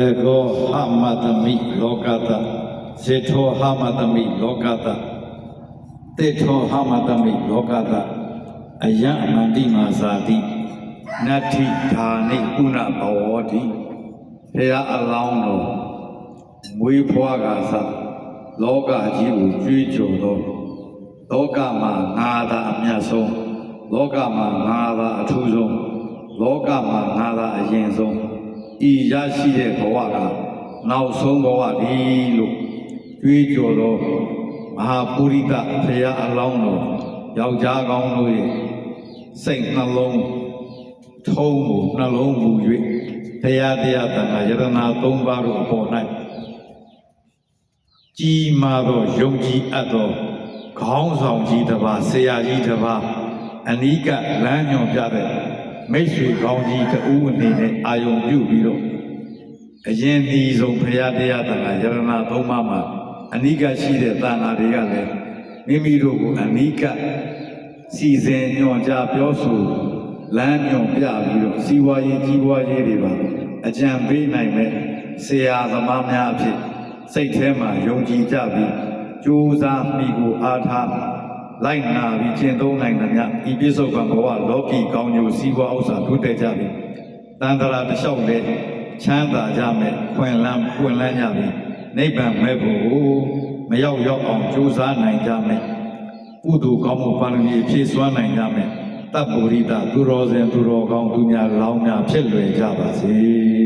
ေကောဟမတမိလောကတစေထောဟမတမိလောကတတေထောဟမတမိလောကတအယံအမန္တိမာဇာတိနတ္ထိဓာနိကုဏဘဝတိဘုရားအလောင်းတော်မွေးဖွားကသလောကကြီးကိုကြွေးကြော်သောလောကမှာငါသာအမြတ်ဆုံးလောကမှာငါသာအထူးဆုံးလောကမှာငါသာအရင်ဆုံး ဤရရှိတဲ့ဘဝကနောက်ဆုံးဘဝဒီလို့ကြွေးကြော်သောမဟာပုရိသဘုရားအလောင်းတော်ယောက်ျားကောင်းတို့ရဲ့စိတ်နှလုံးထုံးကိုနှလုံးမူ၍တရားတရားတန်ခါယတနာ၃ပါးတို့အပေါ်၌ကြီးမားသောယုံကြည်အပ်သောခေါင်းဆောင်ကြီးတစ်ပါးဆရာကြီးတစ်ပါးအနိကလမ်းညွန်ပြတဲ့ မိတ်ဆွေကောင်းကြီးတဦးအနေနဲ့အာယုံပြုပြီးတော့အရင်ဒီဆုံးဘုရားတရားတန်ခါယတနာ၃ပါးမှာအနိကရှိတဲ့တန်ခါတွေကလည်းမိမိတို့ကိုအနိကစီစဉ်ညွန်ကြားပြောဆိုလမ်းညွန်ပြပြီးတော့စီဝါရေးကြီးပွားရေးတွေပါအကြံပေးနိုင်မဲ့ဆရာသမားများအဖြစ်စိတ်ထဲမှာယုံကြည်ကြပြီးကြိုးစားမိကိုအားထား လိုက်နာပြီးကျင့်သုံးနိုင်သမျှဤပြစ္ဆုတ်ကံဘဝလောကီကောင်းကျိုးစီးပွားဥစ္စာတိုးတက်ကြပြီးတန်တရာတစ်လျှောက်လေချမ်းသာကြမဲ့ခွင့်လန်းပွင့်လန်းကြပြီးနိဗ္ဗာန်မဲ့ဖို့မရောက်ရောက်အောင်ကြိုးစားနိုင်ကြမယ်ကုသိုလ်ကောင်းမှုပါရမီဖြည့်စွမ်းနိုင်ကြမယ်တပ်ပုရိသသူတော်စင်သူတော်ကောင်းသူများလောင်းများဖြစ်လွယ်ကြပါစေ